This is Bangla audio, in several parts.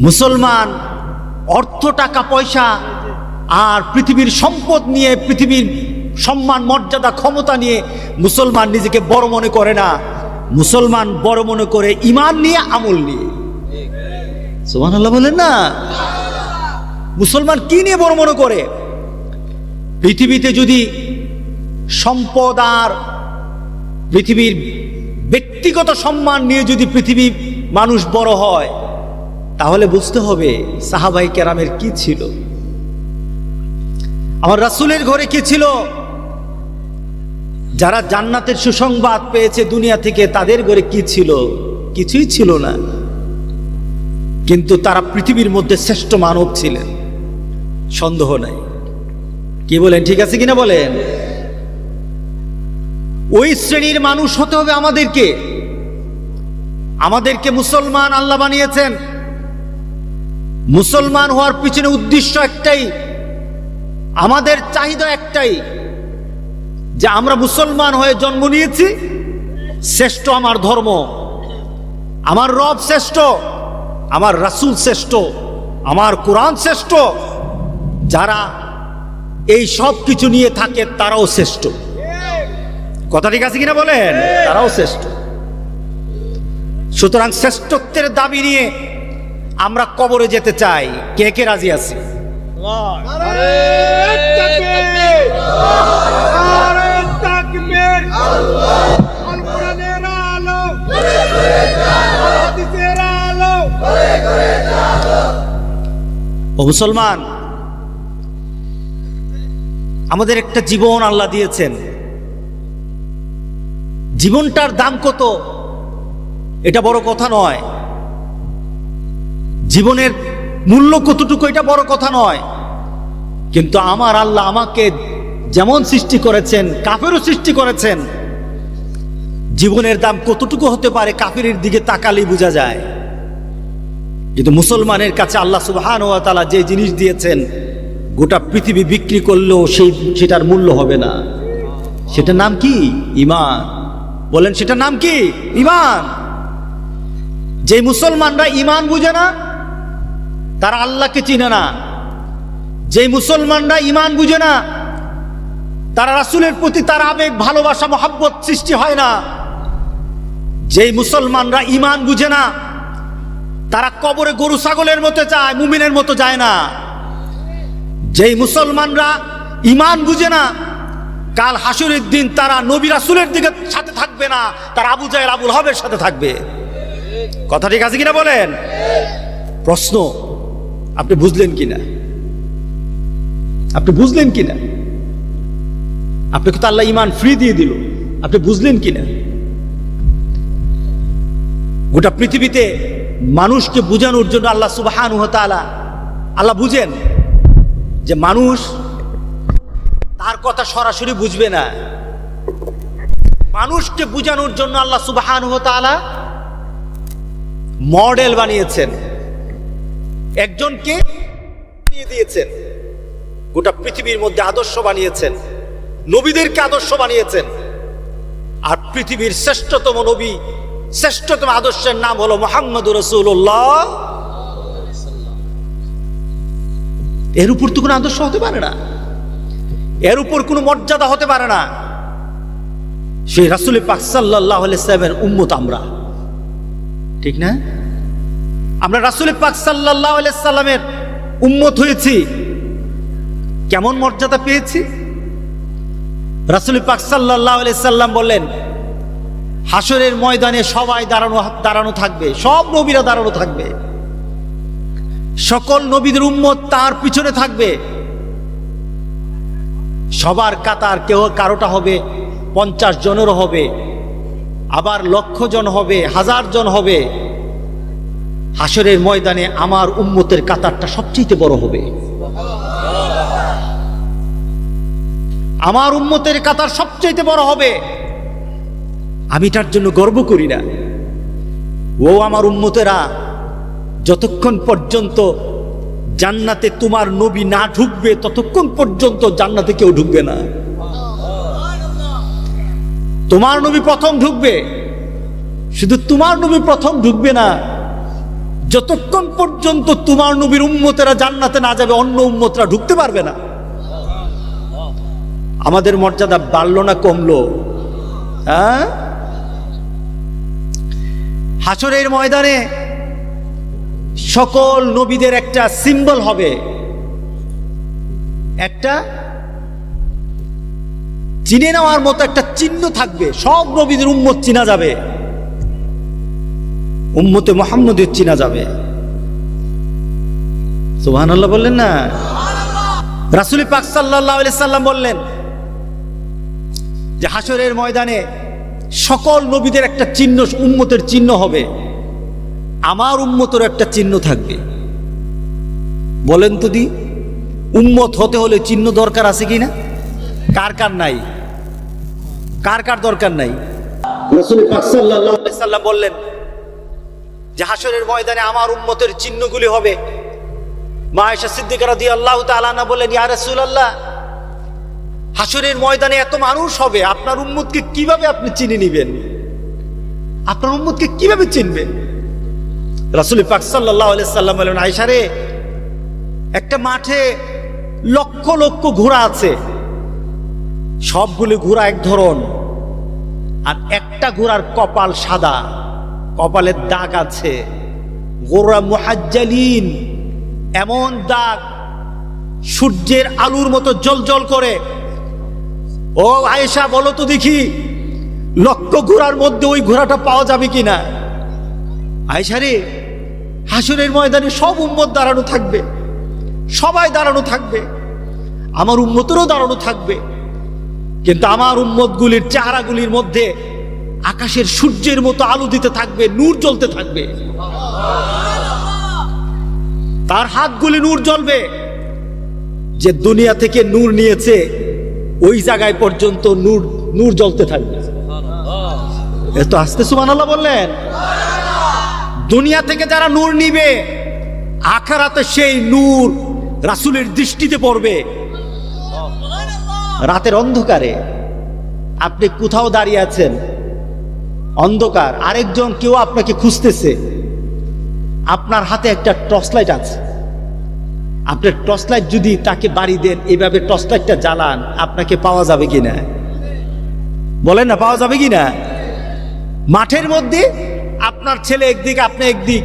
মুসলমান, অর্থ, টাকা, পয়সা আর পৃথিবীর সম্পদ নিয়ে, পৃথিবীর সম্মান, মর্যাদা, ক্ষমতা নিয়ে মুসলমান নিজেকে বড় মনে করে না। মুসলমান বড় মনে করে ইমান নিয়ে, আমল নিয়ে। সুমান আল্লাহ বলেন না? মুসলমান কি নিয়ে বড় মনে করে? পৃথিবীতে যদি সম্পদ আর পৃথিবীর ব্যক্তিগত সম্মান নিয়ে যদি পৃথিবী মানুষ বড় হয় তাহলে বুঝতে হবে সাহাবাই কেরামের কি ছিল। আমার রাসুলের ঘরে কি ছিল? যারা জান্নাতের সুসংবাদ পেয়েছে দুনিয়া থেকে, তাদের ঘরে কি ছিল? কিছুই ছিল না। কিন্তু তারা পৃথিবীর মধ্যে শ্রেষ্ঠ মানব ছিলেন। সন্দেহ নাই। কি বলেন, ঠিক আছে কিনা বলেন? ওই শ্রেণির মানুষ হতে হবে আমাদেরকে। আমাদেরকে মুসলমান আল্লাহ বানিয়েছেন। মুসলমান হওয়ার পিছনে উদ্দেশ্য একটাই, আমাদের চাহিদা একটাই, যে আমরা মুসলমান হয়ে জন্ম নিয়েছি, শ্রেষ্ঠ আমার ধর্ম, আমার রব শ্রেষ্ঠ, আমার রাসূল শ্রেষ্ঠ, আমার কোরআন শ্রেষ্ঠ, যারা এই সব কিছু নিয়ে থাকে তারাও শ্রেষ্ঠ। কথা ঠিক আছে কিনা বলেন? তারাও শ্রেষ্ঠ। সুতরাং শ্রেষ্ঠত্বের দাবি নিয়ে আমরা কবরে যেতে চাই। কে কে রাজি আছি? ও মুসলমান আমাদের একটা জীবন আল্লাহ দিয়েছেন। জীবনটার দাম কত? এটা বড় কথা নয়। জীবনের মূল্য কতটুকু এটা বড় কথা নয়। কিন্তু আমার আল্লাহ আমাকে যেমন সৃষ্টি করেছেন, কাফেরও সৃষ্টি করেছেন, জীবনের দাম কতটুকু হতে পারে কাফেরের দিকে তাকালেই বোঝা যায়। কিন্তু মুসলমানের কাছে আল্লাহ সুবহান তাআলা যে জিনিস দিয়েছেন, গোটা পৃথিবী বিক্রি করলেও সেই সেটার মূল্য হবে না। সেটার নাম কি? ইমান বলেন, সেটার নাম কি? ইমান যে মুসলমানরা ইমান বুঝে না তারা আল্লাহকে চিনে না। যে মুসলমানরা ইমান বুঝে না, তারা রাসূলের প্রতি তার আবেগ, ভালোবাসা, মহাব্বত সৃষ্টি হয় না। যেই মুসলমানরা ইমান বুঝে না, তারা কবরে গরু, ছাগলের মতো যায়, মুমিনের মতো যায় না। যেই মুসলমানরা ইমান বুঝে না, কাল হাসুরের দিন তারা নবী রাসুলের দিকে সাথে থাকবে না, তারা আবু জাহেল, আবুল হবের সাথে থাকবে। কথা ঠিক আছে কিনা বলেন? প্রশ্ন আপনি বুঝলেন কিনা? আপনি বুঝলেন কিনা? আপনাকে তো আল্লাহ ইমান ফ্রি দিয়ে দিল। আপনি বুঝলেন কিনা? গোটা পৃথিবীতে মানুষকে বোঝানোর জন্য আল্লাহ সুবাহান তাআলা, আল্লাহ বুঝেন যে মানুষ তার কথা সরাসরি বুঝবে না। মানুষকে বোঝানোর জন্য আল্লাহ সুবাহান তাআলা মডেল বানিয়েছেন। একজনকে দিয়েছেন। গোটা পৃথিবীর মধ্যে আদর্শ বানিয়েছেন। নবীদেরকে আদর্শ বানিয়েছেন। আর পৃথিবীর শ্রেষ্ঠতম নবী, শ্রেষ্ঠতম আদর্শের নাম হলো মোহাম্মদ রসুল্লাহ এর উপর তো কোনো আদর্শ হতে পারে না। এর উপর কোনো মর্যাদা হতে পারে না। সেই রাসুল পাক সাল্লাহ সাল্লামের উম্মত আমরা। ঠিক না? আমরা রাসুল পাক সাল্লাহ সাল্লামের উম্মত হয়েছি। কেমন মর্যাদা পেয়েছি? রাসুল পাক সাল্লাহ সাল্লাম বললেন হাসরের ময়দানে সবাই দাঁড়ানো দাঁড়ানো থাকবে, সব নবীরা দাঁড়ানো থাকবে। সকল নবীদের উম্মত তার পিছনে থাকবে। সবার কাতার কেউ কারোটা হবে পঞ্চাশ জনেরও হবে, আবার লক্ষ জন হবে, হাজার জন হবে। হাসরের ময়দানে আমার উম্মতের কাতারটা সবচেয়ে বড় হবে। আমার উম্মতের কাতার সবচেয়ে বড় হবে। আমি তার জন্য গর্ব করি না। ও আমার উম্মতেরা, যতক্ষণ পর্যন্ত জান্নাতে তোমার নবী না ঢুকবে, ততক্ষণ পর্যন্ত জান্নাতে কেউ ঢুকবে না। তোমার নবী প্রথম ঢুকবে। শুধু তোমার নবী প্রথম ঢুকবে না যতক্ষণ পর্যন্ত তোমার নবীর উম্মতেরা জান্নাতে না যাবে, অন্য উম্মতরা ঢুকতে পারবে না। আমাদের মর্যাদা বাড়লো না কমলো? হ্যাঁ? হাসরের ময়দানে সকল নবীদের একটা সিম্বল হবে। একটা চিনে নেওয়ার মতো একটা চিহ্ন থাকবে। সব নবীদের উম্মত চিনা যাবে। উম্মতে মোহাম্মদের চিনা যাবে। সুবহান আল্লাহ বললেন না? রাসুলি পাক সাল্লাহ সাল্লাম বললেন যে হাসরের ময়দানে সকল নবীদের একটা চিহ্ন উম্মতের চিহ্ন হবে। আমার উম্মতের একটা চিহ্ন থাকবে। বলেন তো দি উম্মত হতে হলে চিহ্ন দরকার আছে কি না কার কার নাই? কার কার দরকার নাই? রসুল পাক সাল্লাম বললেন যে হাসরের ময়দানে আমার উম্মতের চিহ্নগুলি হবে। মা আয়েশা সিদ্দিকা রাদিয়াল্লাহু তাআলা না বললেন, ইয়া রাসূলুল্লাহ, হাসরের ময়দানে এত মানুষ হবে, আপনার উম্মতকে কীভাবে আপনি চিনে নিবেন? আপনার উম্মতকে কীভাবে চিনবেন? রাসুল পাক আলাইহি সাল্লাম বলেন, আয়েশা রে, একটা মাঠে লক্ষ লক্ষ ঘোড়া আছে। সবগুলি ঘোড়া এক ধরন, আর একটা ঘোড়ার কপাল সাদা। কপালের দাগ আছে। গোড়া মুহাজ্জালিন, এমন দাগ সূর্যের আলুর মতো জল করে। ও আয়েশা, বলো তো দেখি লক্ষ ঘোড়ার মধ্যে ওই ঘোড়াটা পাওয়া যাবে কিনা? আয়েশা রে, হাসুরের ময়দানে সব উম্মত দাঁড়ানো থাকবে। সবাই দাঁড়ানো থাকবে। আমার উম্মতেরও দাঁড়ানো থাকবে। কিন্তু আমার উম্মতগুলির চেহারাগুলির মধ্যে আকাশের সূর্যের মতো আলো দিতে থাকবে, নূর জ্বলতে থাকবে। তার হাতগুলি নূর জ্বলবে। যে দুনিয়া থেকে নূর নিয়েছে, ওই জায়গায় পর্যন্ত নূর নূর জ্বলতে থাকবে। এত আস্তে সুবহানাল্লাহ বললেন। দুনিয়া থেকে যারা নূর নিবে, আখারাতে সেই নূর রাসূলের দৃষ্টিতে পড়বে। রাতের অন্ধকারে আপনি কোথাও দাঁড়িয়ে আছেন অন্ধকার, আরেকজন কেউ আপনাকে খুঁজতেছে। আপনার হাতে একটা টর্চ লাইট আছে। আপনার টর্চ লাইট যদি তাকে বাড়ি দেন, এভাবে টর্চ লাইটটা জ্বালান, আপনাকে পাওয়া যাবে কি না বলেন না, পাওয়া যাবে কি না মাঠের মধ্যে আপনার ছেলে একদিক, আপনি একদিক।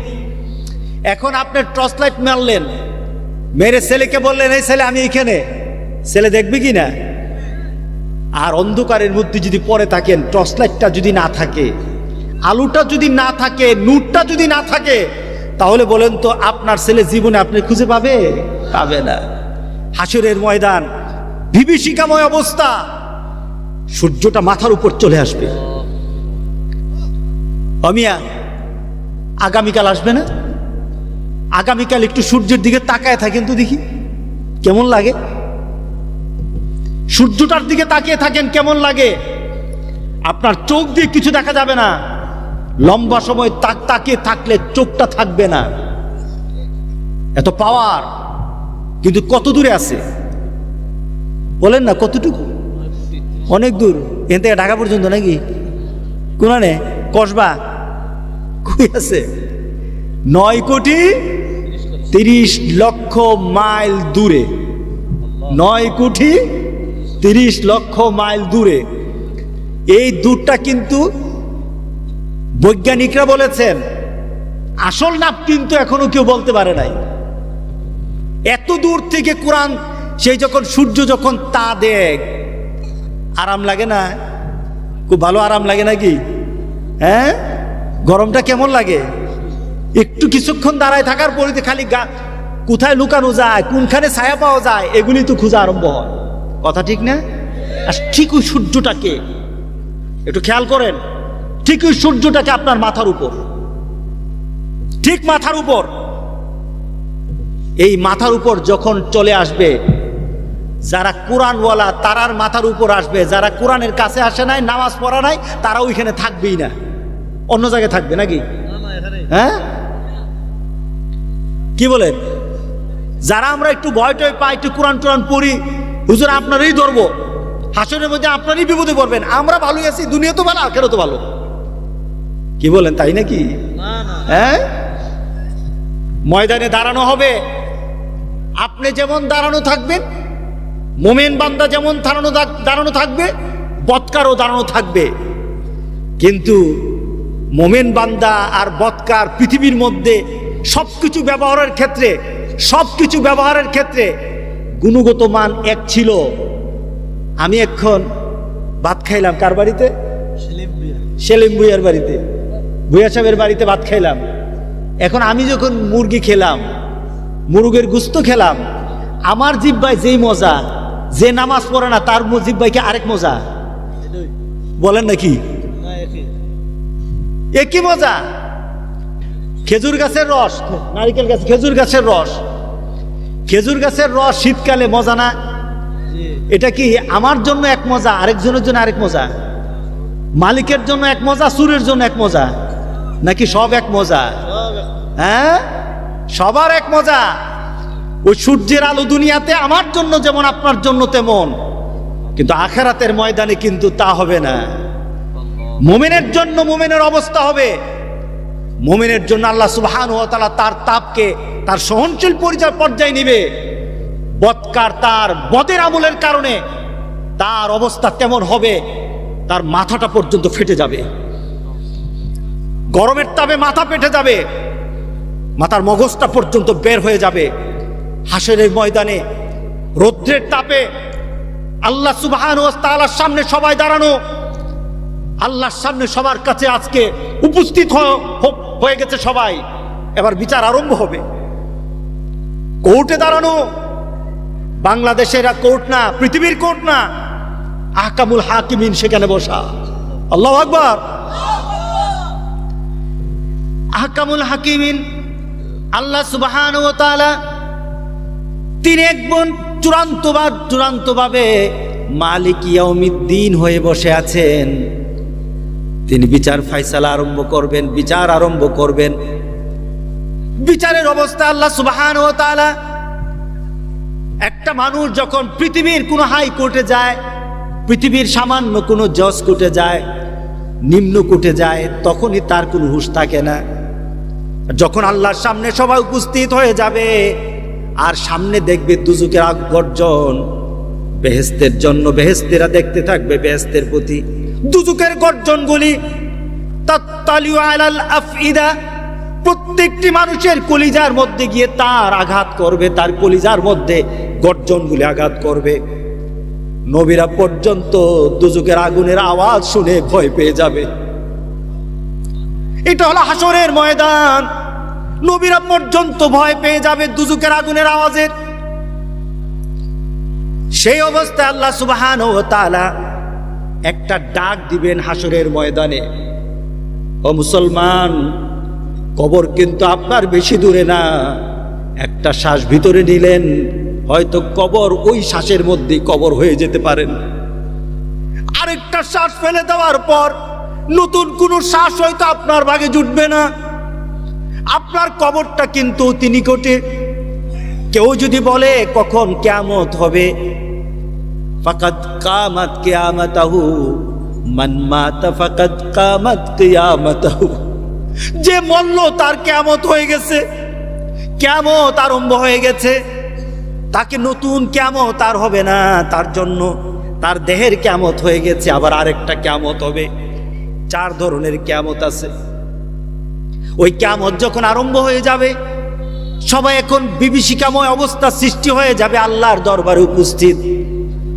এখন আপনার টর্চ লাইট মারলেন। মেরে ছেলেকে বললেন, এই ছেলে, আমি এখানে। ছেলে দেখবে কি না আর অন্ধকারের মধ্যে যদি পরে থাকেন টর্চ লাইটটা যদি না থাকে আলুটা যদি না থাকে নূরটা যদি না থাকে তাহলে বলেন তো আপনার ছেলে জীবনে আপনি খুঁজে পাবে? পাবে না। হাসুরের ময়দান বিভীষিকাময় অবস্থা সূর্যটা মাথার উপর চলে আসবে। অমিয়া আগামীকাল আসবে না? আগামীকাল একটু সূর্যের দিকে তাকায় থাকেন তো দেখি কেমন লাগে? সূর্যটার দিকে তাকিয়ে থাকেন, কেমন লাগে? আপনার চোখ দিয়ে কিছু দেখা যাবে না। লম্বা সময় তাক তাকিয়ে থাকলে চোখটা থাকবে না। এত পাওয়ার কিন্তু কত দূরে আছে? বলেন না, কতটুকু? অনেক দূর। এখান থেকে ঢাকা পর্যন্ত নাকি? কোনানে? কসবা? কই আছে? নয় কোটি তিরিশ লক্ষ মাইল দূরে। নয় কোটি তিরিশ লক্ষ মাইল দূরে। এই দূরটা কিন্তু বৈজ্ঞানিকরা বলেছেন, আসল নাপ কিন্তু এখনও কেউ বলতে পারে নাই। এত দূর থেকে কোরআন, সেই যখন সূর্য যখন তা দেখ আরাম লাগে না? খুব ভালো আরাম লাগে নাকি? হ্যাঁ? গরমটা কেমন লাগে? একটু কিছুক্ষণ দাঁড়ায় থাকার পরে খালি গা, কোথায় লুকানো যায়, কোনখানে ছায়া পাওয়া যায়, এগুলি তো খোঁজা আরম্ভ হয়। কথা ঠিক না? আর ঠিক ওই সূর্যটাকে একটু খেয়াল করেন। ঠিক ওই সূর্যটাকে আপনার মাথার উপর। ঠিক মাথার উপর। এই মাথার উপর যখন চলে আসবে, যারা কোরআনওয়ালা, তারার মাথার উপর আসবে। যারা কোরআনের কাছে আসে নাই, নামাজ পড়া নাই তারা ওইখানে থাকবেই না। অন্য জায়গায় থাকবে নাকি? হ্যাঁ? কি বলেন? যারা আমরা একটু ভয় টয় পাই, একটু কোরআন টোরআন পড়ি হুজুর আপনারই ধরবো হাসনের মধ্যে আপনারই বিপদে পড়বেন। আমরা ভালোই আছি দুনিয়া তো ভালো আখেরও তো ভালো। কি বলেন তাই নাকি? হ্যাঁ? ময়দানে দাঁড়ানো হবে। আপনি যেমন দাঁড়ানো থাকবেন মোমেন বান্দা যেমন দাঁড়ানো দাঁড়ানো থাকবে বৎকারও দাঁড়ানো থাকবে। কিন্তু মোমেন বান্দা আর বৎকার পৃথিবীর মধ্যে সব কিছু ব্যবহারের ক্ষেত্রে সব কিছু ব্যবহারের ক্ষেত্রে গুণগত মান এক ছিল। আমি এখন ভাত খাইলাম কার বাড়িতে? সেলিম ভুইয়ার বাড়িতে। ভুইয়া সাহেবের বাড়িতে ভাত খাইলাম। এখন আমি যখন মুরগি খেলাম মুরগের গুস্ত খেলাম আমার জিব্বায় যেই মজা যে নামাজ পড়ে না তার জিব্বাইকে আরেক মজা? বলেন নাকি এ কি মজা। খেজুর গাছের রস নারিকেল গাছ খেজুর গাছের রস। খেজুর গাছের রস শীতকালে মজা না? এটা কি আমার জন্য এক মজা, আরেকজনের জন্য আরেক মজা? মালিকের জন্য এক মজা, সুরের জন্য এক মজা? নাকি সব এক মজা? হ্যাঁ? সবার এক মজা। ওই সূর্যের আলো দুনিয়াতে আমার জন্য যেমন, আপনার জন্য তেমন। কিন্তু আখেরাতের ময়দানে কিন্তু তা হবে না। মোমেনের জন্য মোমেনের অবস্থা হবে। মোমেনের জন্য আল্লাহ সুবহান ও তাআলা তার তাপকে, তার সহনশীল পরিচয় পর্যায়ে নিবে। বৎকার তার বদের আমলের কারণে তার অবস্থা তেমন হবে, তার মাথাটা পর্যন্ত ফেটে যাবে। গরমের তাপে মাথা পেটে যাবে, মাথার মগজটা পর্যন্ত বের হয়ে যাবে। হাসের ময়দানে, রৌদ্রের তাপে আল্লাহ সুবহান ও তাআলার সামনে সবাই দাঁড়ানো আল্লাহর সামনে সবার কাছে আজকে উপস্থিত হয়ে গেছে সবাই। এবার বিচার আরম্ভ হবে। কোর্টে দাঁড়ানো। বাংলাদেশের কোর্ট না, পৃথিবীর কোর্ট না। আহকামুল হাকিমিন সেখানে বসা। আল্লাহ আকবর। আহকামুল হাকিমিন, আল্লাহ সুবহান ও তাআলা তিনি একজন চূড়ান্তবাদ, চূড়ান্তভাবে মালিক ইয়াউমিদ্দিন হয়ে বসে আছেন। তিনি বিচার ফাইসালা আরম্ভ করবেন, বিচার আরম্ভ করবেন। বিচারের অবস্থা আল্লাহ সুবহান ও তাআলা। একটা মানুষ যখন পৃথিবীর কোনো হাই কোর্টে যায়, পৃথিবীর সামান্য কোনো জজ কোর্টে যায়, নিম্ন কোর্টে যায়, তখনই তার কোনো হুঁশ থাকে না। যখন আল্লাহর সামনে সবাই উপস্থিত হয়ে যাবে, আর সামনে দেখবে দুজুকের আগ গর্জন বেহেস্তের জন্য বেহেস্তেরা দেখতে থাকবে বেহেস্তের প্রতি। দুজুকের গর্জনগুলি আফইদা, প্রত্যেকটি মানুষের কলিজার মধ্যে গিয়ে তার আঘাত করবে, তার কলিজার মধ্যে গর্জনগুলি আঘাত করবে। নবীরা পর্যন্ত দুজুকের আগুনের আওয়াজ শুনে ভয় পেয়ে যাবে। এটা হলো হাসরের ময়দান। নবীরা পর্যন্ত ভয় পেয়ে যাবে দুজুকের আগুনের আওয়াজের। সেই অবস্থায় আল্লাহ সুবহান ও তাআলা একটা ডাক দিবেন হাসরের ময়দানে। ও মুসলমান, কবর কিন্তু আপনার বেশি দূরে না। একটা শ্বাস ভিতরে নিলেন, হয়তো কবর ওই শ্বাসের মধ্যেই কবর হয়ে যেতে পারেন। আরেকটা শ্বাস ফেলে দেওয়ার পর নতুন কোনো শ্বাস হয়তো আপনার ভাগে জুটবে না। আপনার কবরটা কিন্তু অতি নিকটে। কেউ যদি বলে, কখন কেয়ামত হবে? ফাকাদ কামাত কিয়ামাতাহু মান মাতা ফাকাদ কামাত কিয়ামাতাহু যে মরল তার কেয়ামত হয়ে গেছে। কেয়ামত আরম্ভ হয়ে গেছে। তাকে নতুন কেয়ামত আর হবে না। তার জন্য তার দেহের কেয়ামত হয়ে গেছে। আবার আরেকটা কেয়ামত হবে। চার ধরনের কেয়ামত আছে। ওই কেয়ামত যখন আরম্ভ হয়ে যাবে, সবাই এখন বিভীষিকাময় অবস্থা সৃষ্টি হয়ে যাবে আল্লাহর দরবারে উপস্থিত।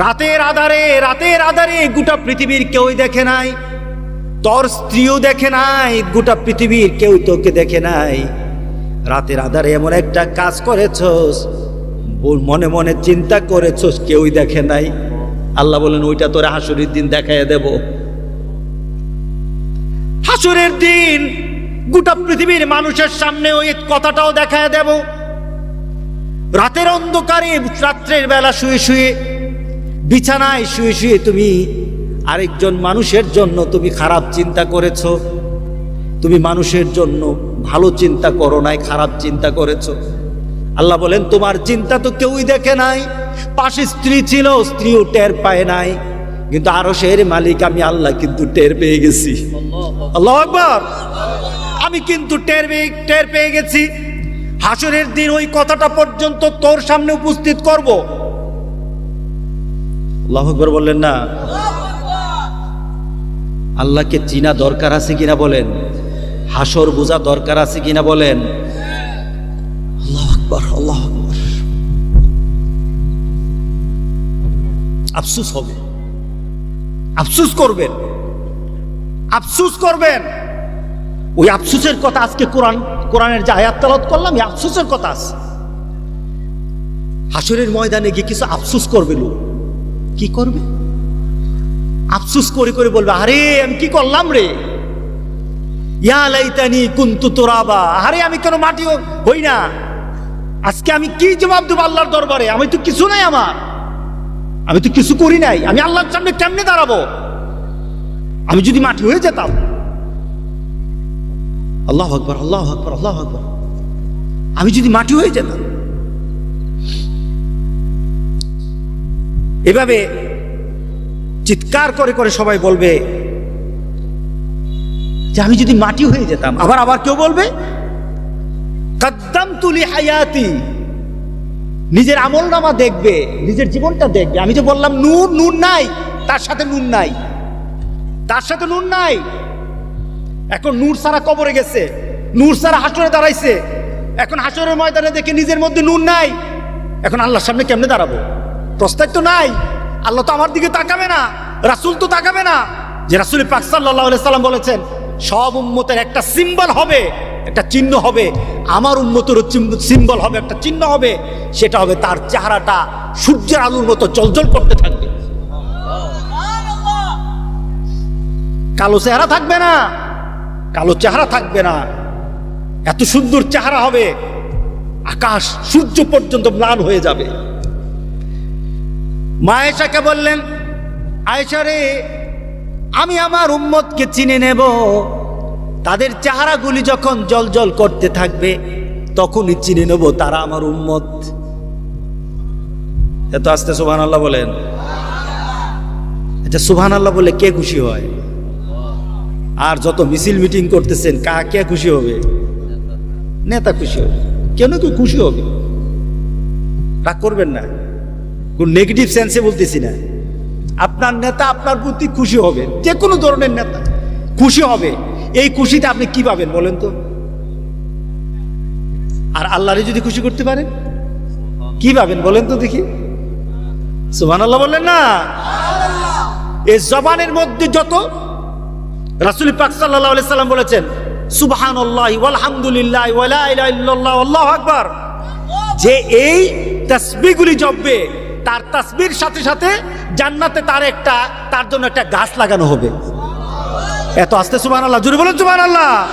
রাতের আধারে রাতের আধারে গোটা পৃথিবীর কেউই দেখে নাই। তোর স্ত্রীও দেখে নাই, গোটা পৃথিবীর কেউ তোকে দেখে নাই। রাতের আধারে এমন একটা কাজ করেছস মনে মনে চিন্তা করেছস, কেউই দেখে নাই। আল্লাহ বলেন, ওইটা তোরে হাসুরির দিন দেখাইয়া দেব। হাসুরের দিন গোটা পৃথিবীর মানুষের সামনে ওই কথাটাও দেখায় দেব। রাতের অন্ধকারে রাত্রের বেলা শুয়ে শুয়ে বিছানায় শুয়ে শুয়ে তুমি আরেকজন মানুষের জন্য তুমি খারাপ চিন্তা করেছ। তুমি মানুষের জন্য ভালো চিন্তা করো নাই, খারাপ চিন্তা করেছ। আল্লাহ বলেন, তোমার চিন্তা তো কেউই দেখে নাই। পাশে স্ত্রী ছিল, স্ত্রীও টের পায় নাই। কিন্তু আরও সের মালিক, আমি আল্লাহ কিন্তু টের পেয়ে গেছি। আল্লাহ আকবর। আমি কিন্তু টের পেয়ে টের পেয়ে গেছি। হাসরের দিন ওই কথাটা পর্যন্ত তোর সামনে উপস্থিত করব। আল্লাহ আকবর বললেন, না। আল্লাহকে চিনা দরকার আছে কিনা বলেন? হাসর বোঝা দরকার আছে কিনা বলেন? আল্লাহ আল্লাহ আফসুস হবে। আফসুস করবেন। আফসুস করবেন। ওই আফসুসের কথা আজকে কোরআন, কোরআনের যে আয়াত করলাম, এই আফসুসের কথা আছে। হাসরের ময়দানে গিয়ে কিছু আফসুস করবে লোক। কি করবে? আফসুস করে করে বলবে, আরে, আমি কি করলাম রে? ইয়া লাইতানি কুন্তু তোরাবা। আরে, আমি কেন মাটি হই না। আজকে আমি কি জবাব দেবো আল্লাহর দরবারে? আমি তো কিছু নাই আমার। আমি তো কিছু করি নাই। আমি আল্লাহর সামনে কেমনে দাঁড়াবো? আমি যদি মাটি হয়ে যেতাম। আল্লাহ আকবর আল্লাহ আকবর আল্লাহ আকবর। আমি যদি মাটি হয়ে যেতাম এভাবে চিৎকার করে করে সবাই বলবে যে আমি যদি মাটি হয়ে যেতাম, আবার আবার কেউ বলবে? কাদ্দাম তুলি হায়াতি। নিজের আমল নামা দেখবে, নিজের জীবনটা দেখবে। আমি যে বললাম নূর নুন নাই, তার সাথে নুন নাই। তার সাথে নুন নাই। এখন নূর সারা কবরে গেছে, নূর সারা হাসরে দাঁড়াইছে। এখন হাসরের ময়দানে দেখে নিজের মধ্যে নুন নাই। এখন আল্লাহর সামনে কেমনে দাঁড়াবো? প্রস্তাব তো নাই। আল্লাহ তো আমার দিকে তাকাবে না, রাসুল তো তাকাবে না। যে রাসুল পাক সাল্লাহ সাল্লাম বলেছেন, সব উম্মতের একটা সিম্বল হবে, একটা চিহ্ন হবে। আমার উন্মতের সিম্বল হবে, একটা চিহ্ন হবে। সেটা হবে তার চেহারাটা সূর্যের আলোর মতো জলজল করতে থাকবে। কালো চেহারা থাকবে না, কালো চেহারা থাকবে না। এত সুন্দর চেহারা হবে, আকাশ সূর্য পর্যন্ত ম্লান হয়ে যাবে। মায়েশাকে বললেন, আয়েশা রে, আমি আমার উম্মতকে চিনে নেব। তাদের চেহারাগুলি যখন জল জল করতে থাকবে, তখনই চিনে নেব তারা আমার উম্মত। এত আস্তে সুবহান আল্লাহ বলেন। আচ্ছা সুবহান আল্লাহ বলে কে খুশি হয়? আর যত মিছিল মিটিং করতেছেন, কা, কে খুশি হবে? নেতা খুশি হবে। কেন কেউ খুশি হবে? রাগ করবেন না। কোন নেগেটিভ সেন্সে বলতেছি না। আপনার নেতা আপনার প্রতি খুশি হবে, যে কোনো ধরনের নেতা খুশি হবে। এই খুশিতে আপনি কি পাবেন বলেন তো? আর আল্লাহরে যদি খুশি করতে পারেন, কি পাবেন বলেন তো দেখি। সুবহান আল্লাহ বললেন না? এই জবানের মধ্যে যত রাসুল পাক আলাইহি সাল্লাম বলেছেন ইল্লাল্লাহ, আল্লাহু আকবার। যে এই তসবিগুলি জপবে তার তাসবির সাথে সাথে জান্নাতে তার একটা, তার জন্য একটা গাছ লাগানো হবে। এত আস্তে, সুবহানাল্লাহ জুড়ে বলেন, সুবহানাল্লাহ।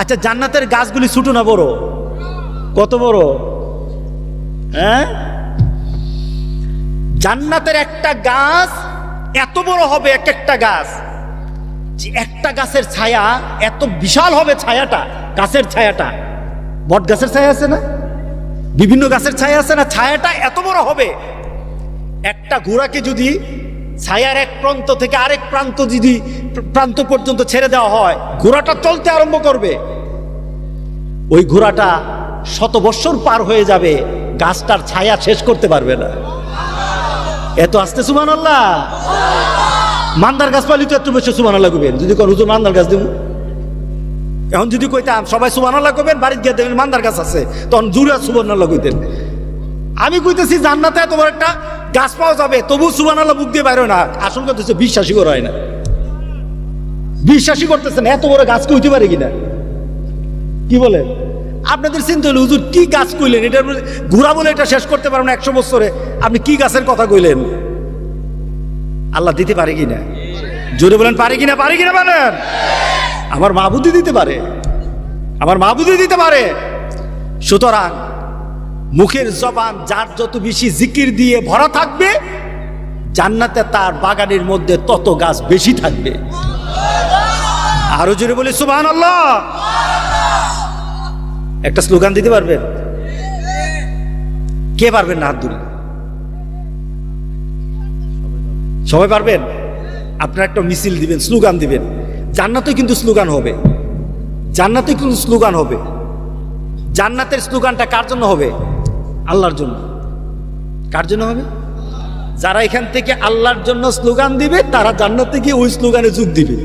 আচ্ছা জান্নাতের গাছগুলি ছোট না বড়? কত বড়? হ্যাঁ? জান্নাতের একটা গাছ এত বড় হবে এক একটা গাছ যে একটা গাছের ছায়া এত বিশাল হবে ছায়াটা, গাছের ছায়াটা। বট গাছের ছায়া আছে না? বিভিন্ন গাছের ছায়া আছে না? ছায়াটা এত বড় হবে। একটা ঘোড়াকে যদি ছায়ার এক প্রান্ত থেকে আরেক প্রান্ত যদি প্রান্ত পর্যন্ত ছেড়ে দেওয়া হয়, ঘোড়াটা চলতে আরম্ভ করবে। ওই ঘোড়াটা শত বৎসর পার হয়ে যাবে, গাছটার ছায়া শেষ করতে পারবে না। এত আসতে সুমান আল্লাহ মান্দার গাছ পালি তো একটু বেশি সুমান আল্লাহ যদি কোন মান্দার গাছ দেবো এখন যদি কইতাম সবাই সুমান আল্লাহ করবেন বাড়িতে গিয়ে দেখবেন মান্দার গাছ আছে, তখন জুড়ে সুবান আল্লাহ কইতেন। আমি কইতেছি জান্নাতে তোমার একটা গাছ পাওয়া যাবে তবু সুবান আল্লাহ বুক দিয়ে বাইরে না আসল কথা হচ্ছে বিশ্বাসী করা হয় না। বিশ্বাসী করতেছেন এত বড় গাছ কইতে পারে কিনা? কি বলে? আপনাদের চিন্তা হলো হুজুর, কি গাছ কইলেন? এটার ঘোরা বলে এটা শেষ করতে পারবেন একশো বছরে, আপনি কি গাছের কথা কইলেন? আল্লাহ দিতে পারে কিনা? জোরে বলেন, পারে কিনা পারে কিনা বলেন? আমার মাহবুদি দিতে পারে। আমার মাহবুদি দিতে পারে। সুতরাং মুখের জবান যার যত বেশি জিকির দিয়ে ভরা থাকবে, জান্নাতে তার বাগানের মধ্যে তত গাছ বেশি থাকবে। আরও জোরে বলি সুবাহ আল্লাহ একটা স্লোগান দিতে পারবেন? কে পারবেন না হাত সবাই পারবেন? আপনারা একটা মিছিল দিবেন, স্লোগান দিবেন। জান্নাতে কিন্তু স্লোগান হবে। জান্নাতে কিন্তু স্লোগান হবে। জান্নাতের স্লোগানটা কার জন্য হবে? আল্লাহর জন্য। কার জন্য হবে? যারা এখান থেকে আল্লাহর জন্য স্লোগান দিবে, তারা জান্নাতে গিয়ে ওই স্লোগানে যোগ দিবে।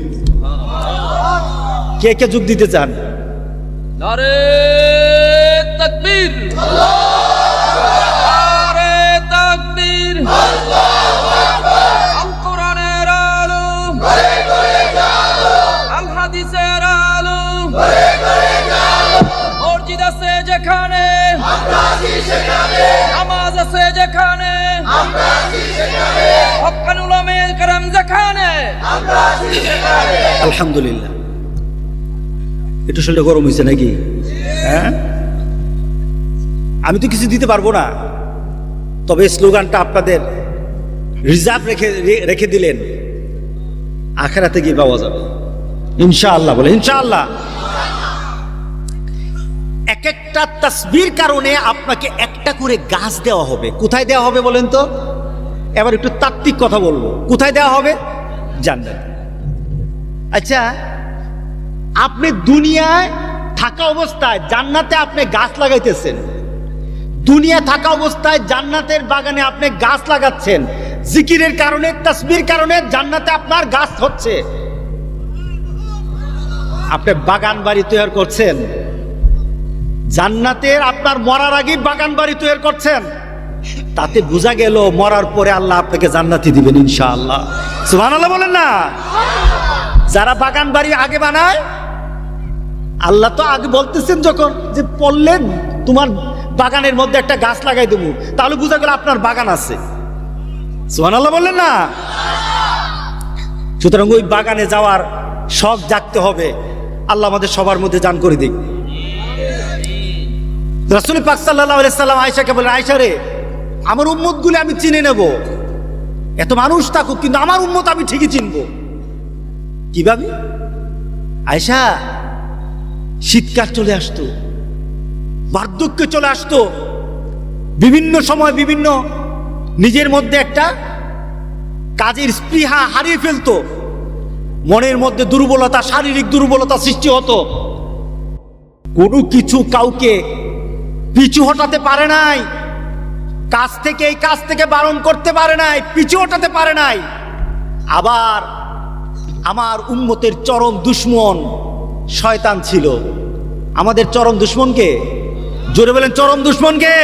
কে কে যোগ দিতে চান? তাকবীর। নারে যেখানে নামাজ আছে যেখানে হক্কানুল আমির কারাম যেখানে। আলহামদুলিল্লাহ। একটু শরীরটা গরম হয়েছে নাকি? হ্যাঁ? আমি তো কিছু দিতে পারব না। তবে স্লোগানটা আপনাদের রিজার্ভ রেখে রেখে দিলেন। আখেরাতে গিয়ে পাওয়া যাবে। ইনশাআল্লাহ বলে ইনশাআল্লাহ। এক একটা তসবির কারণে আপনাকে একটা করে গাছ দেওয়া হবে। কোথায় দেওয়া হবে বলেন তো? এবার একটু তাত্ত্বিক কথা বলব। কোথায় দেওয়া হবে? জান্নাত। আচ্ছা আপনি দুনিয়ায় থাকা অবস্থায় জান্নাতে আপনি গাছ লাগাইতেছেন। দুনিয়া থাকা অবস্থায় জান্নাতের বাগানে আপনি গাছ লাগাচ্ছেন। জিকিরের কারণে, তসবির কারণে জান্নাতে আপনার গাছ হচ্ছে। আপনি বাগান বাড়ি তৈরি করছেন। জান্নাতের আপনার মরার আগে বাগান বাড়ি তৈরি করছেন। তাতে বোঝা গেল মরার পরে আল্লাহ আপনাকে জান্নাতি দিবেন ইনশাআল্লাহ। সুবহানাল্লাহ বলেন না? যারা বাগান বাড়ি আগে বানায়, আল্লাহ তো আগে বলতেছেন যখন যে পড়লেন, তোমার বাগানের মধ্যে একটা গাছ লাগাই দেবো। তাহলে বোঝা গেল আপনার বাগান আছে। সোহান আল্লাহ বললেন না? সুতরাং ওই বাগানে যাওয়ার শখ জাগতে হবে। আল্লাহ আমাদের সবার মধ্যে জান করে দিক। রসুল পাক সাল্লাহ সাল্লাম আয়সাকে বলেন আয়সা রে, আমার উম্মতগুলি আমি চিনে নেব। এত মানুষ থাকুক, কিন্তু আমার উম্মত আমি ঠিকই চিনবো। কীভাবে? আয়সা শীতকাল চলে আসতো, বার্ধক্য চলে আসতো। বিভিন্ন সময় বিভিন্ন নিজের মধ্যে একটা কাজের স্পৃহা হারিয়ে ফেলতো। মনের মধ্যে দুর্বলতা, শারীরিক দুর্বলতা সৃষ্টি হতো। কোনো কিছু কাউকে পিছু হটাতে পারে নাই। কাজ থেকে, এই কাজ থেকে বারণ করতে পারে নাই, পিছু হটাতে পারে নাই। আবার আমার উম্মতের চরম দুশ্মন শয়তান ছিল। আমাদের চরম দুশ্মনকে জোরে বলেন, চরম দুশ্মনকে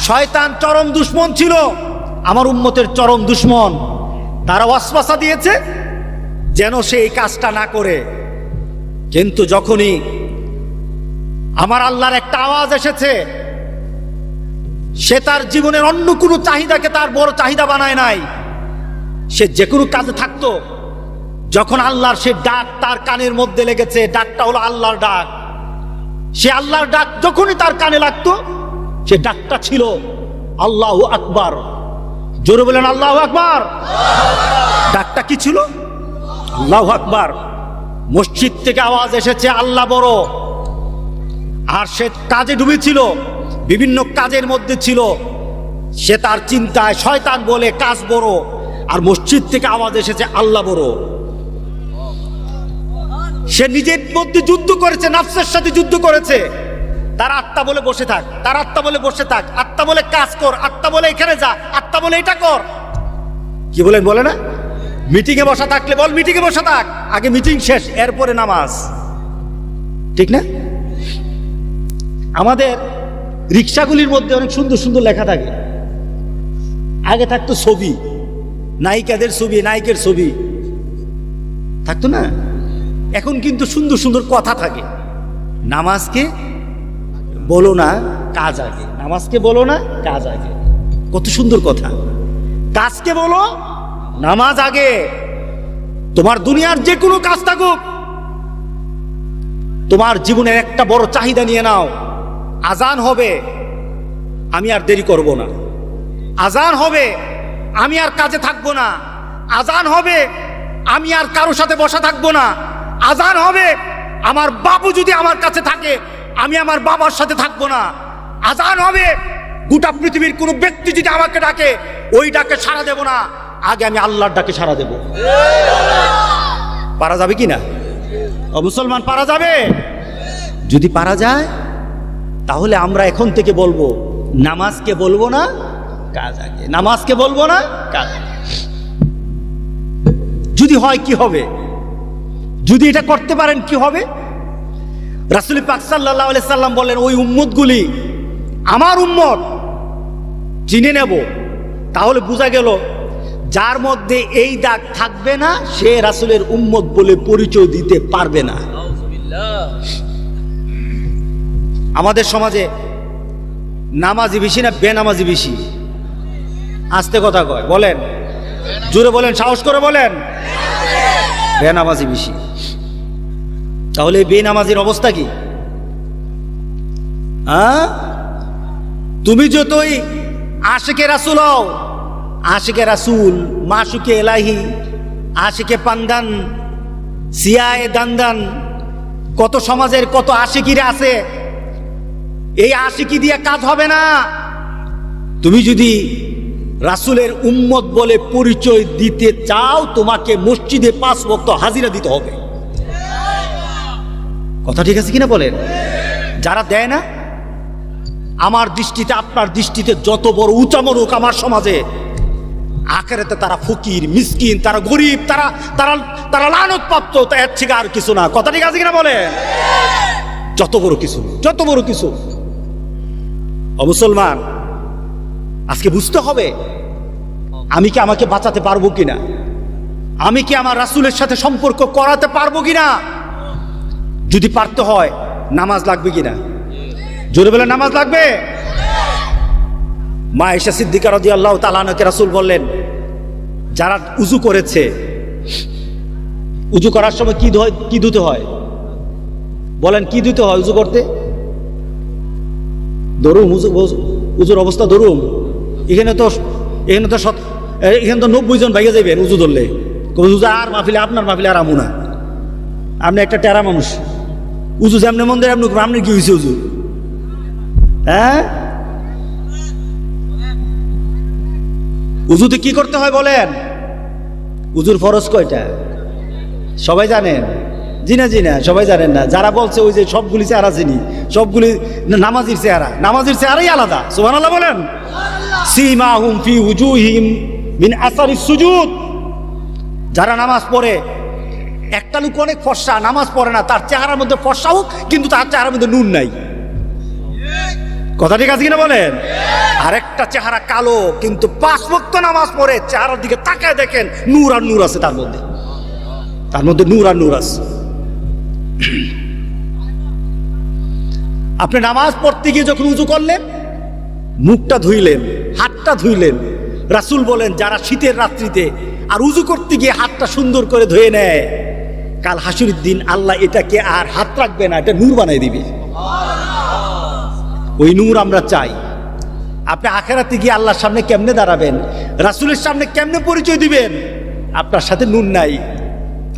শয়তান চরম দুশ্মন ছিল। আমার উম্মতের চরম দুশ্মন। তারা ওয়াসওয়াসা দিয়েছে যেন সে এই কাজটা না করে। কিন্তু যখনই আমার আল্লাহর একটা আওয়াজ এসেছে। সে তার জীবনের অন্য কোনো চাহিদাকে তার বড় চাহিদা বানায় নাই। সে যে কোনো কাজে থাকতো। যখন আল্লাহর সে ডাক তার কানের মধ্যে লেগেছে, ডাকটা হলো আল্লাহর ডাক। সে আল্লাহর ডাক যখনই তার কানে লাগতো, সে ডাকটা ছিল আল্লাহ আকবার। জোরে বলেন, আল্লাহ আকবার। ডাকটা কি ছিল? আল্লাহ আকবার। মসজিদ থেকে আওয়াজ এসেছে, আল্লাহ বড়। আর সে কাজে ডুবেছিল, বিভিন্ন কাজের মধ্যে ছিল। সে তার চিন্তায় শয়তান বলে, কাজ বড়। আর মসজিদ থেকে আওয়াজ এসেছে, আল্লাহ বড়। সে নিজের মধ্যে যুদ্ধ করেছে, নাফসের সাথে যুদ্ধ করেছে। তার আত্মা বলে, বসে থাক। তার আত্মা বলে, বসে থাক। আত্মা বলে, কাজ কর। আত্মা বলে, এখানে যা। আত্মা বলে, এটা কর। কি বলেন, বলে না? মিটিংয়ে বসা থাকলে বল, মিটিংয়ে বসা থাক। আগে মিটিং শেষ, এরপরে নামাজ। ঠিক না? আমাদের রিক্সাগুলির মধ্যে অনেক সুন্দর সুন্দর লেখা থাকে। আগে থাকতো ছবি, নায়িকাদের ছবি, নায়িকের ছবি। থাকতো না? এখন কিন্তু সুন্দর সুন্দর কথা থাকে। নামাজকে বলো না, কাজ আগে। নামাজকে বলো না, কাজ আগে। কত সুন্দর কথা। কাজকে বলো, নামাজ আগে। তোমার দুনিয়ার যে কোনো কাজ থাকুক। তোমার জীবনের একটা বড় চাহিদা নিয়ে নাও। আজান হবে, আমি আর দেরি করব না। আজান হবে, আমি আর কাজে থাকব না। আজান হবে, আমি আর কারও সাথে বসা থাকব না। আজান হবে, আমার বাবু যদি আমার কাছে থাকে, আমি আমার বাবার সাথে থাকব না। আজান হবে, গোটা পৃথিবীর কোনো ব্যক্তি যদি আমাকে ডাকে, ওই ডাকে সাড়া দেব না। আগে আমি আল্লাহর ডাকে সাড়া দেব। পারা যাবে কি না? মুসলমান পারা যাবে? যদি পারা যায় তাহলে আমরা এখন থেকে বলব, নামাজকে বলব না কাজ আগে নামাজকে বলব না কাজ। যদি হয় কি হবে? যদি এটা করতে পারেন কি হবে? রাসুল পাক সাল্লাহ সাল্লাম বলেন ওই উম্মতগুলি আমার উম্মত, চিনে নেব। তাহলে বোঝা গেল, যার মধ্যে এই দাগ থাকবে না, সে রাসুলের উম্মত বলে পরিচয় দিতে পারবে না। আমাদের সমাজে নামাজি বেশি না বেনামাজি বেশি? আস্তে কথা কয়, বলেন। জোরে বলেন, সাহস করে বলেন। বেনামাজি বেশি। তাহলে এই বেনামাজির অবস্থা কি? হ্যাঁ? তুমি যতই আশেকে রাসুল হও, আশেকে রাসুল, মাসুকে এলাহি, আশেকে পান্দান সিয়ায়ে দান্দান, কত সমাজের কত আশিকিরা আছে এই আশিকি দিয়ে কাজ হবে না। তুমি যদি রাসুলের উম্মত বলে পরিচয় দিতে চাও, তোমাকে মসজিদে পাঁচ বক্ত হাজিরা দিতে হবে। কথা ঠিক আছে কিনা বলেন? যারা দেয় না, আমার দৃষ্টিতে, আপনার দৃষ্টিতে যত বড় উঁচামরুক আমার সমাজে, আখেরাতে তারা ফকির, মিসকিন, তারা গরিব, তারা তারা তারা লানত প্রাপ্ত এর থেকে আর কিছু না। কথা ঠিক আছে কিনা বলেন? যত বড় কিছু, যত বড় কিছু। ও মুসলমান, আজকে বুঝতে হবে আমি কি আমাকে বাঁচাতে পারব কিনা? আমি কি আমার রাসুলের সাথে সম্পর্ক করাতে পারব কিনা? যদি পারতে হয়, নামাজ লাগবে কিনা? জোরে বলে নামাজ লাগবে? মা এসা সিদ্দিকা রদি আল্লাহ তালানকে রাসুল বললেন, যারা উজু করেছে, উজু করার সময় কি কি ধুতে হয়? বলেন, কি ধুতে হয় উজু করতে? ধরুম উজু উজু- উজুর অবস্থা ধরুম এখানে তো এখানে তো সত এখানে তো নব্বই জন ভাইয়া যাবেন উজু ধরলে। উজু আর মাহফিলে, আপনার মাহফিলে আর আমু না। আপনি একটা টেরা মানুষ। উজু যেমনি মন্দির আপনি আপনি কি হয়েছে উজু? হ্যাঁ? উজুতে কি করতে হয় বলেন? উজুর ফরজ কয়টা? সবাই জানেন। জি না জি না সবাই জানেন না। যারা বলছে ওই যে সবগুলি চেহারা চিনি সবগুলি নামাজির চেহারা। নামাজির চেহারাই আলাদা। সুবহানাল্লাহ বলেন। সীমাহুম ফি উজুহিম মিন আসারিস সুজুদ। যারা নামাজ পড়ে, একটা লোক অনেক ফর্সা, নামাজ পড়ে না, তার চেহারার মধ্যে ফর্সা হোক, কিন্তু তার চেহারার মধ্যে নুন নাই। কথা ঠিক আছে কিনা বলেন? আরেকটা চেহারা কালো, কিন্তু পাঁচ নামাজ পড়ে, চেহারার দিকে তাকায় দেখেন, নূর আর নূর আছে তার মধ্যে। তার মধ্যে নূর আর নূর আছে। আপনি নামাজ পড়তে গিয়ে যখন উজু করলেন মুখটা ধুইলেন হাতটা ধুইলেন রাসূল বলেন যারা শীতের রাত্রিতে আর উজু করতে গিয়ে হাতটা সুন্দর করে ধুয়ে নেয় কাল হাসুরির দিন আল্লাহ এটাকে আর হাত রাখবে না এটা নূর বানাই দিবে। ওই নূর আমরা চাই। আপনি আখেরাতে গিয়ে আল্লাহর সামনে কেমনে দাঁড়াবেন? রাসূলের সামনে কেমনে পরিচয় দিবেন? আপনার সাথে নুন নাই।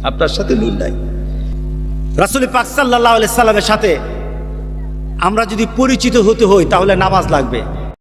আপনার সাথে নুন নাই। রাসূল পাক সাল্লাহ সাল্লামের সাথে আমরা যদি পরিচিত হতে হই তাহলে নামাজ লাগবে।